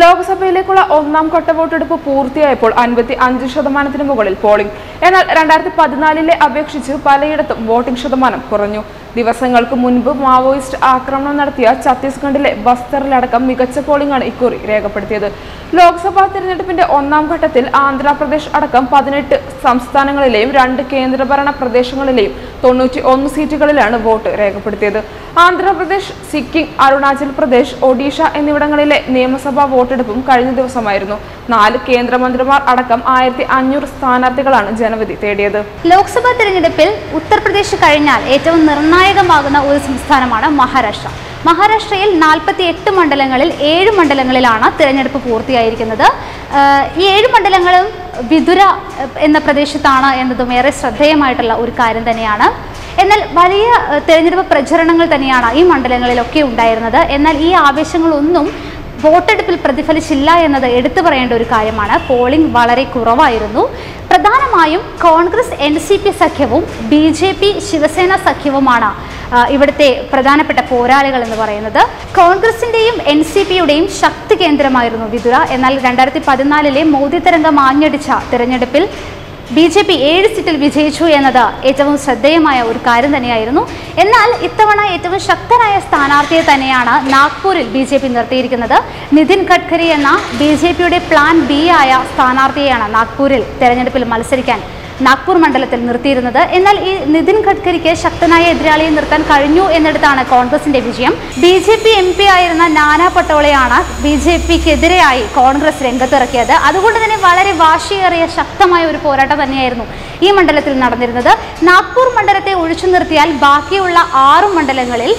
ലോക്സഭയിലേക്കുള്ള ഒന്നാം ഘട്ട വോട്ടെടുപ്പ് പൂർത്തിയായപ്പോൾ അൻപത്തി അഞ്ച് ശതമാനത്തിന് മുകളിൽ പോളിംഗ് എന്നാൽ രണ്ടായിരത്തി പതിനാലിലെ അപേക്ഷിച്ച് പലയിടത്തും വോട്ടിംഗ് ശതമാനം കുറഞ്ഞു. ദിവസങ്ങൾക്ക് മുൻപ് മാവോയിസ്റ്റ് ആക്രമണം നടത്തിയ ഛത്തീസ്ഗഡിലെ ബസ്തറിലടക്കം മികച്ച പോളിംഗാണ് ഇക്കുറി രേഖപ്പെടുത്തിയത്. ലോക്സഭാ തിരഞ്ഞെടുപ്പിന്റെ ഒന്നാം ഘട്ടത്തിൽ ആന്ധ്രാപ്രദേശ് അടക്കം പതിനെട്ട് സംസ്ഥാനങ്ങളിലെയും രണ്ട് കേന്ദ്രഭരണ പ്രദേശങ്ങളിലെയും തൊണ്ണൂറ്റി ഒന്ന് സീറ്റുകളിലാണ് വോട്ട് രേഖപ്പെടുത്തിയത്. ആന്ധ്രാപ്രദേശ് സിക്കിം അരുണാചൽ പ്രദേശ് ഒഡീഷ എന്നിവിടങ്ങളിലെ നിയമസഭാ വോട്ടെടുപ്പും കഴിഞ്ഞ ദിവസമായിരുന്നു. നാല് കേന്ദ്രമന്ത്രിമാർ അടക്കം ആയിരത്തി അഞ്ഞൂറ് സ്ഥാനാർത്ഥികളാണ് ജനവിധി തേടിയത്. ലോക്സഭാ തെരഞ്ഞെടുപ്പിൽ ഉത്തർപ്രദേശ് കഴിഞ്ഞാൽ ഏറ്റവും നിർണായകമാകുന്ന ഒരു സംസ്ഥാനമാണ് മഹാരാഷ്ട്ര. മഹാരാഷ്ട്രയിൽ നാൽപ്പത്തി എട്ട് മണ്ഡലങ്ങളിൽ ഏഴ് മണ്ഡലങ്ങളിലാണ് തിരഞ്ഞെടുപ്പ് പൂർത്തിയായിരിക്കുന്നത്. ഈ ഏഴ് മണ്ഡലങ്ങളും വിതുര എന്ന പ്രദേശത്താണ് എന്നതും ഏറെ ശ്രദ്ധേയമായിട്ടുള്ള ഒരു കാര്യം തന്നെയാണ്. എന്നാൽ വലിയ തിരഞ്ഞെടുപ്പ് പ്രചരണങ്ങൾ തന്നെയാണ് ഈ മണ്ഡലങ്ങളിലൊക്കെ ഉണ്ടായിരുന്നത്. എന്നാൽ ഈ ആവേശങ്ങളൊന്നും വോട്ടെടുപ്പിൽ പ്രതിഫലിച്ചില്ല എന്നത് എടുത്തു പറയേണ്ട ഒരു കാര്യമാണ്. പോളിംഗ് വളരെ കുറവായിരുന്നു. പ്രധാനമായും കോൺഗ്രസ് എൻ സി പി സഖ്യവും ബി ജെ പി ശിവസേന സഖ്യവുമാണ് ഇവിടുത്തെ പ്രധാനപ്പെട്ട പോരാളികൾ എന്ന് പറയുന്നത്. കോൺഗ്രസിന്റെയും എൻ സി പിയുടെയും ശക്തി കേന്ദ്രമായിരുന്നു വിതുര. എന്നാൽ രണ്ടായിരത്തി പതിനാലിലെ മോദി തരംഗം ആഞ്ഞടിച്ച തിരഞ്ഞെടുപ്പിൽ ബി ജെ പി ഏഴ് സീറ്റിൽ വിജയിച്ചു എന്നത് ഏറ്റവും ശ്രദ്ധേയമായ ഒരു കാര്യം തന്നെയായിരുന്നു. എന്നാൽ ഇത്തവണ ഏറ്റവും ശക്തനായ സ്ഥാനാർത്ഥിയെ തന്നെയാണ് നാഗ്പൂരിൽ ബി ജെ പി നിർത്തിയിരിക്കുന്നത്. നിതിൻ ഗഡ്കരി എന്ന ബി ജെ പിയുടെ പ്ലാൻ ബി ആയ സ്ഥാനാർത്ഥിയെയാണ് നാഗ്പൂരിൽ തെരഞ്ഞെടുപ്പിൽ മത്സരിക്കാൻ നാഗ്പൂർ മണ്ഡലത്തിൽ നിർത്തിയിരുന്നത്. എന്നാൽ ഈ നിതിൻ ഗഡ്കരിക്ക് ശക്തനായ എതിരാളിയെ നിർത്താൻ കഴിഞ്ഞു എന്നിടത്താണ് കോൺഗ്രസിന്റെ വിജയം. B J P M P ആയിരുന്ന നാനാ പട്ടോളയാണ് ബി ജെ പിക്കെതിരെയായി കോൺഗ്രസ് രംഗത്തിറക്കിയത്. അതുകൊണ്ട് തന്നെ വളരെ വാശിയേറിയ ശക്തമായ ഒരു പോരാട്ടം തന്നെയായിരുന്നു ഈ മണ്ഡലത്തിൽ നടന്നിരുന്നത്. നാഗ്പൂർ മണ്ഡലത്തെ ഒഴിച്ചു നിർത്തിയാൽ ബാക്കിയുള്ള ആറു മണ്ഡലങ്ങളിൽ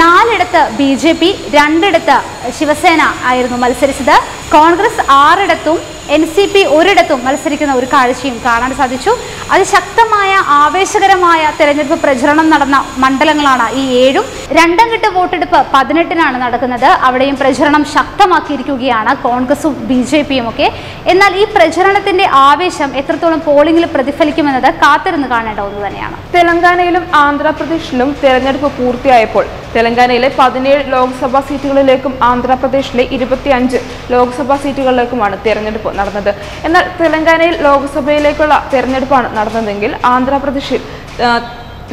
നാലിടത്ത് ബി ജെ പി രണ്ടിടത്ത് ശിവസേന ആയിരുന്നു മത്സരിച്ചത്. കോൺഗ്രസ് ആറിടത്തും എൻ സി പി ഒരിടത്തും മത്സരിക്കുന്ന ഒരു കാഴ്ചയും കാണാൻ സാധിച്ചു. അതിശക്തമായ ആവേശകരമായ തെരഞ്ഞെടുപ്പ് പ്രചരണം നടന്ന മണ്ഡലങ്ങളാണ് ഈ ഏഴും. രണ്ടാം ഘട്ട വോട്ടെടുപ്പ് പതിനെട്ടിനാണ് നടക്കുന്നത്. അവിടെയും പ്രചരണം ശക്തമാക്കിയിരിക്കുകയാണ് കോൺഗ്രസും ബി ജെ പിയും ഒക്കെ. എന്നാൽ ഈ പ്രചരണത്തിന്റെ ആവേശം എത്രത്തോളം പോളിംഗിൽ പ്രതിഫലിക്കുമെന്നത് കാത്തിരുന്ന് കാണേണ്ട ഒന്ന് തന്നെയാണ്. തെലങ്കാനയിലും ആന്ധ്രാപ്രദേശിലും തെരഞ്ഞെടുപ്പ് പൂർത്തിയായപ്പോൾ തെലങ്കാനയിലെ പതിനേഴ് ലോക്സഭാ സീറ്റുകളിലേക്കും ആന്ധ്രാപ്രദേശിലെ ഇരുപത്തിയഞ്ച് ലോക്സഭാ സീറ്റുകളിലേക്കുമാണ് തെരഞ്ഞെടുപ്പ് നടന്നത്. എന്നാൽ തെലങ്കാനയിൽ ലോക്സഭയിലേക്കുള്ള തെരഞ്ഞെടുപ്പാണ് നടന്നതെങ്കിൽ ആന്ധ്രാപ്രദേശിൽ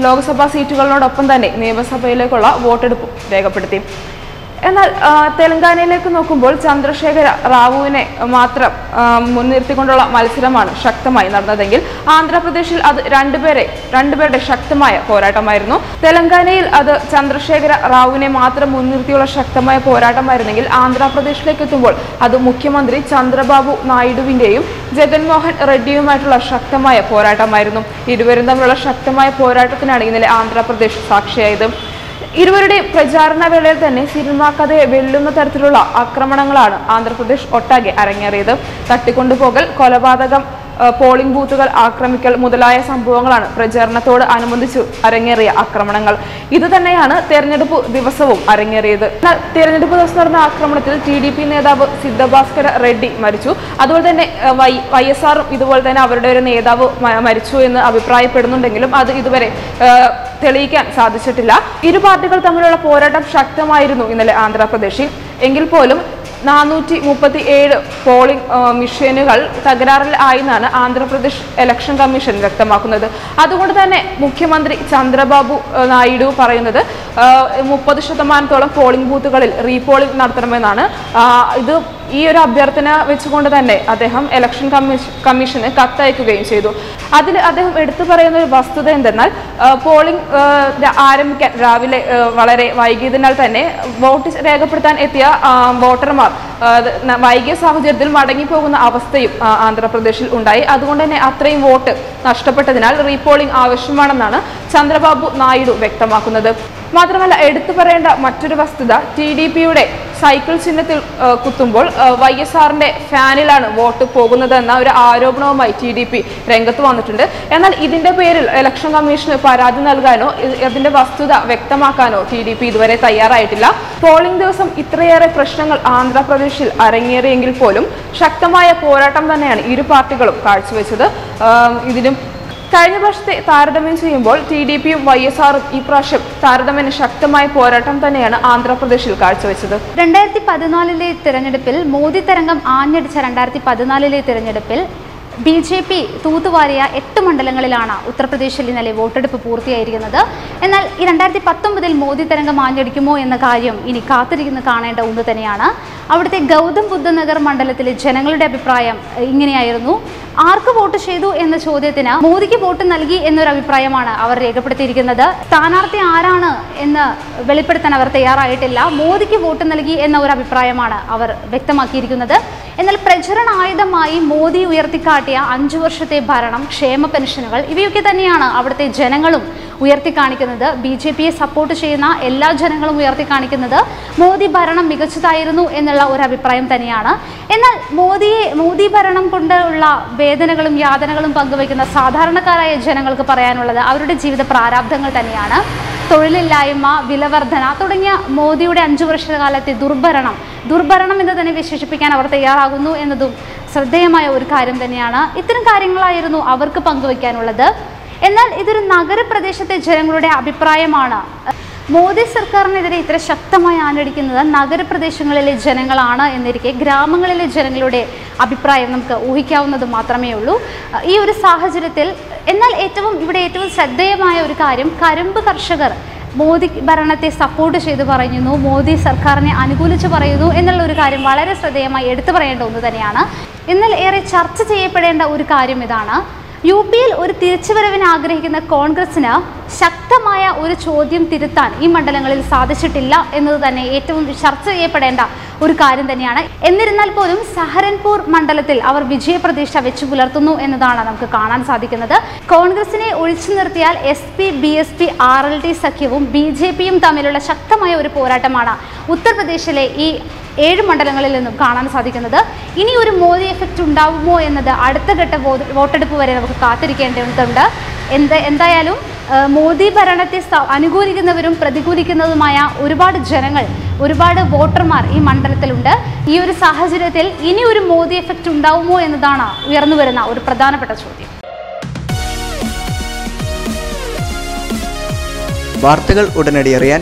ലോക്സഭാ സീറ്റുകളോടൊപ്പം തന്നെ നിയമസഭയിലേക്കുള്ള വോട്ടെടുപ്പും രേഖപ്പെടുത്തി. എന്നാൽ തെലങ്കാനയിലേക്ക് നോക്കുമ്പോൾ ചന്ദ്രശേഖര റാവുവിനെ മാത്രം മുൻനിർത്തിക്കൊണ്ടുള്ള മത്സരമാണ് ശക്തമായി നടന്നതെങ്കിൽ ആന്ധ്രാപ്രദേശിൽ അത് രണ്ടുപേരെ രണ്ടുപേരുടെ ശക്തമായ പോരാട്ടമായിരുന്നു. തെലങ്കാനയിൽ അത് ചന്ദ്രശേഖര റാവുവിനെ മാത്രം മുൻനിർത്തിയുള്ള ശക്തമായ പോരാട്ടമായിരുന്നെങ്കിൽ ആന്ധ്രാപ്രദേശിലേക്ക് എത്തുമ്പോൾ അത് മുഖ്യമന്ത്രി ചന്ദ്രബാബു നായിഡുവിന്റെയും ജഗൻമോഹൻ റെഡ്ഡിയുമായിട്ടുള്ള ശക്തമായ പോരാട്ടമായിരുന്നു. ഇരുവരും തമ്മിലുള്ള ശക്തമായ പോരാട്ടത്തിനാണ് ഇന്നലെ ആന്ധ്രാപ്രദേശ് സാക്ഷിയായത്. ഇരുവരുടെയും പ്രചാരണ വേളയിൽ തന്നെ സിനിമാ കഥയെ വെല്ലുന്ന തരത്തിലുള്ള ആക്രമണങ്ങളാണ് ആന്ധ്രാപ്രദേശ് ഒട്ടാകെ അരങ്ങേറിയത്. തട്ടിക്കൊണ്ടുപോകൽ കൊലപാതകം പോളിംഗ് ബൂത്തുകൾ ആക്രമിക്കൽ മുതലായ സംഭവങ്ങളാണ് പ്രചാരണത്തോട് അനുബന്ധിച്ചു അരങ്ങേറിയ ആക്രമണങ്ങൾ. ഇത് തന്നെയാണ് തെരഞ്ഞെടുപ്പ് ദിവസവും അരങ്ങേറിയത്. എന്നാൽ തെരഞ്ഞെടുപ്പ് ദിവസം നടന്ന ആക്രമണത്തിൽ ടി ഡി പി നേതാവ് സിദ്ധഭാസ്കര റെഡ്ഡി മരിച്ചു. അതുപോലെ തന്നെ വൈ എസ് ആറും ഇതുപോലെ തന്നെ അവരുടെ ഒരു നേതാവ് മരിച്ചു എന്ന് അഭിപ്രായപ്പെടുന്നുണ്ടെങ്കിലും അത് ഇതുവരെ തെളിയിക്കാൻ സാധിച്ചിട്ടില്ല. ഇരു പാർട്ടികൾ തമ്മിലുള്ള പോരാട്ടം ശക്തമായിരുന്നു ഇന്നലെ ആന്ധ്രാപ്രദേശിൽ. എങ്കിൽ പോലും നാനൂറ്റി മുപ്പത്തി ഏഴ് പോളിംഗ് മിഷനുകൾ തകരാറിൽ ആയെന്നാണ് ആന്ധ്രാപ്രദേശ് ഇലക്ഷൻ കമ്മീഷൻ വ്യക്തമാക്കുന്നത്. അതുകൊണ്ട് തന്നെ മുഖ്യമന്ത്രി ചന്ദ്രബാബു നായിഡു പറയുന്നത് മുപ്പത് ശതമാനത്തോളം പോളിംഗ് ബൂത്തുകളിൽ റീപോളിംഗ് നടത്തണമെന്നാണ്. ഇത് ഈ ഒരു അഭ്യർത്ഥന വെച്ചുകൊണ്ട് തന്നെ അദ്ദേഹം ഇലക്ഷൻ കമ്മീഷൻ കമ്മീഷന് കത്തയക്കുകയും ചെയ്തു. അതിൽ അദ്ദേഹം എടുത്തു പറയുന്ന ഒരു വസ്തുത എന്തെന്നാൽ പോളിംഗ് ആരംഭിക്കാൻ രാവിലെ വളരെ വൈകിയതിനാൽ തന്നെ വോട്ട് രേഖപ്പെടുത്താൻ എത്തിയ വോട്ടർമാർ വൈകിയ സാഹചര്യത്തിൽ മടങ്ങിപ്പോകുന്ന അവസ്ഥയും ആന്ധ്രാപ്രദേശിൽ ഉണ്ടായി. അതുകൊണ്ട് തന്നെ അത്രയും വോട്ട് നഷ്ടപ്പെട്ടതിനാൽ റീപോളിംഗ് ആവശ്യമാണെന്നാണ് ചന്ദ്രബാബു നായിഡു വ്യക്തമാക്കുന്നത്. മാത്രമല്ല എടുത്തു പറയേണ്ട മറ്റൊരു വസ്തുത ടി ഡി പിയുടെ സൈക്കിൾ ചിഹ്നത്തിൽ കുത്തുമ്പോൾ വൈ എസ് ആറിന്റെ ഫാനിലാണ് വോട്ട് പോകുന്നത് എന്ന ഒരു ആരോപണവുമായി ടി ഡി പി രംഗത്ത് വന്നിട്ടുണ്ട്. എന്നാൽ ഇതിന്റെ പേരിൽ ഇലക്ഷൻ കമ്മീഷന് പരാതി നൽകാനോ അതിന്റെ വസ്തുത വ്യക്തമാക്കാനോ ടി ഡി പി ഇതുവരെ തയ്യാറായിട്ടില്ല. പോളിംഗ് ദിവസം ഇത്രയേറെ പ്രശ്നങ്ങൾ ആന്ധ്രാപ്രദേശിൽ അരങ്ങേറിയെങ്കിൽ പോലും ശക്തമായ പോരാട്ടം തന്നെയാണ് ഇരു പാർട്ടികളും കാഴ്ചവെച്ചത്. ഇതിന് കഴിഞ്ഞ വർഷത്തെ താരതമ്യം ചെയ്യുമ്പോൾ ടി ഡി പിയും വൈ എസ് ആറും ഈ പ്രാവശ്യം താരതമ്യേന ശക്തമായ പോരാട്ടം തന്നെയാണ് ആന്ധ്രാപ്രദേശിൽ കാഴ്ചവെച്ചത്. രണ്ടായിരത്തി പതിനാലിലെ തിരഞ്ഞെടുപ്പിൽ മോദി തരംഗം ആഞ്ഞടിച്ച രണ്ടായിരത്തി പതിനാലിലെ തിരഞ്ഞെടുപ്പിൽ ബി ജെ പി തൂത്തുവാരിയ എട്ട് മണ്ഡലങ്ങളിലാണ് ഉത്തർപ്രദേശിൽ ഇന്നലെ വോട്ടെടുപ്പ് പൂർത്തിയായിരിക്കുന്നത്. എന്നാൽ ഈ രണ്ടായിരത്തി പത്തൊമ്പതിൽ മോദി തരംഗം ആഞ്ഞടിക്കുമോ എന്ന കാര്യം ഇനി കാത്തിരിക്കുന്ന കാണേണ്ട ഒന്ന് തന്നെയാണ്. അവിടുത്തെ ഗൗതം ബുദ്ധ നഗർ മണ്ഡലത്തിലെ ജനങ്ങളുടെ അഭിപ്രായം ഇങ്ങനെയായിരുന്നു. ആർക്ക് വോട്ട് ചെയ്തു എന്ന ചോദ്യത്തിന് മോദിക്ക് വോട്ട് നൽകി എന്നൊരു അഭിപ്രായമാണ് അവർ രേഖപ്പെടുത്തിയിരിക്കുന്നത്. സ്ഥാനാർത്ഥി ആരാണ് എന്ന് വെളിപ്പെടുത്താൻ അവർ തയ്യാറായിട്ടില്ല. മോദിക്ക് വോട്ട് നൽകി എന്ന ഒരു അഭിപ്രായമാണ് അവർ വ്യക്തമാക്കിയിരിക്കുന്നത്. എന്നാൽ പ്രചരണ ആയുധമായി മോദി ഉയർത്തിക്കാട്ടിയ അഞ്ചു വർഷത്തെ ഭരണം ക്ഷേമ പെൻഷനുകൾ ഇവയൊക്കെ തന്നെയാണ് അവിടുത്തെ ജനങ്ങളും ഉയർത്തിക്കാണിക്കുന്നത്. ബി ജെ പിയെ സപ്പോർട്ട് ചെയ്യുന്ന എല്ലാ ജനങ്ങളും ഉയർത്തിക്കാണിക്കുന്നത് മോദി ഭരണം മികച്ചതായിരുന്നു എന്നുള്ള ഒരു അഭിപ്രായം തന്നെയാണ്. എന്നാൽ മോദിയെ മോദി ഭരണം കൊണ്ടുള്ള വേദനകളും യാതനകളും പങ്കുവയ്ക്കുന്ന സാധാരണക്കാരായ ജനങ്ങൾക്ക് പറയാനുള്ളത് അവരുടെ ജീവിത പ്രാരാബ്ധങ്ങൾ തന്നെയാണ്. തൊഴിലില്ലായ്മ വിലവർധന തുടങ്ങിയ മോദിയുടെ അഞ്ചു വർഷകാലത്തെ ദുർഭരണം ദുർഭരണം എന്ന് തന്നെ വിശേഷിപ്പിക്കാൻ അവർ തയ്യാറാകുന്നു എന്നതും ശ്രദ്ധേയമായ ഒരു കാര്യം തന്നെയാണ്. ഇത്തരം കാര്യങ്ങളായിരുന്നു അവർക്ക് പങ്കുവയ്ക്കാനുള്ളത്. എന്നാൽ ഇതൊരു നഗരപ്രദേശത്തെ ജനങ്ങളുടെ അഭിപ്രായമാണ്. മോദി സർക്കാരിനെതിരെ ഇത്ര ശക്തമായി ആഞ്ഞടിക്കുന്നത് നഗരപ്രദേശങ്ങളിലെ ജനങ്ങളാണ് എന്നിരിക്കെ ഗ്രാമങ്ങളിലെ ജനങ്ങളുടെ അഭിപ്രായം നമുക്ക് ഊഹിക്കാവുന്നത് മാത്രമേ ഉള്ളൂ. ഈ ഒരു സാഹചര്യത്തിൽ എന്നാൽ ഏറ്റവും ഇവിടെ ഏറ്റവും ശ്രദ്ധേയമായ ഒരു കാര്യം കരിമ്പ് കർഷകർ മോദി ഭരണത്തെ സപ്പോർട്ട് ചെയ്ത് പറയുന്നു മോദി സർക്കാരിനെ അനുകൂലിച്ച് പറയുന്നു എന്നുള്ള ഒരു കാര്യം വളരെ ശ്രദ്ധേയമായി എടുത്തു പറയേണ്ട ഒന്ന് തന്നെയാണ്. എന്നാൽ ഏറെ ചർച്ച ചെയ്യപ്പെടേണ്ട ഒരു കാര്യം ഇതാണ്. യു പിയിൽ ഒരു തിരിച്ചുവരവിന് ആഗ്രഹിക്കുന്ന കോൺഗ്രസിന് ശക്തമായ ഒരു ചോദ്യം തിരുത്താൻ ഈ മണ്ഡലങ്ങളിൽ സാധിച്ചിട്ടില്ല എന്നത് തന്നെ ഏറ്റവും ചർച്ച ചെയ്യപ്പെടേണ്ട ഒരു കാര്യം തന്നെയാണ്. എന്നിരുന്നാൽ പോലും സഹരൻപൂർ മണ്ഡലത്തിൽ അവർ വിജയപ്രതീക്ഷ വെച്ചു പുലർത്തുന്നു എന്നതാണ് നമുക്ക് കാണാൻ സാധിക്കുന്നത്. കോൺഗ്രസിനെ ഒഴിച്ചു നിർത്തിയാൽ S P B S P R L D സഖ്യവും ബി ജെ പിയും തമ്മിലുള്ള ശക്തമായ ഒരു പോരാട്ടമാണ് ഉത്തർപ്രദേശിലെ ഈ ഏഴ് മണ്ഡലങ്ങളിൽ നിന്നും കാണാൻ സാധിക്കുന്നത്. ഇനി ഒരു മോദി എഫക്റ്റ് ഉണ്ടാവുമോ എന്നത് അടുത്ത ഘട്ട വോട്ടെടുപ്പ് വരെ നമുക്ക് കാത്തിരിക്കേണ്ടതുണ്ട്. എന്ത് എന്തായാലും മോദി ഭരണത്തെ അനുകൂലിക്കുന്നവരും പ്രതികൂലിക്കുന്നതുമായ ഒരുപാട് ജനങ്ങൾ ഒരുപാട് വോട്ടർമാർ ഈ മണ്ഡലത്തിലുണ്ട്. ഈ ഒരു സാഹചര്യത്തിൽ ഇനി ഒരു മോദി എഫക്റ്റ് ഉണ്ടാവുമോ എന്നതാണ് ഉയർന്നു വരുന്ന ഒരു പ്രധാനപ്പെട്ട ചോദ്യം. വാർത്തകൾ ഉടനടി അറിയാൻ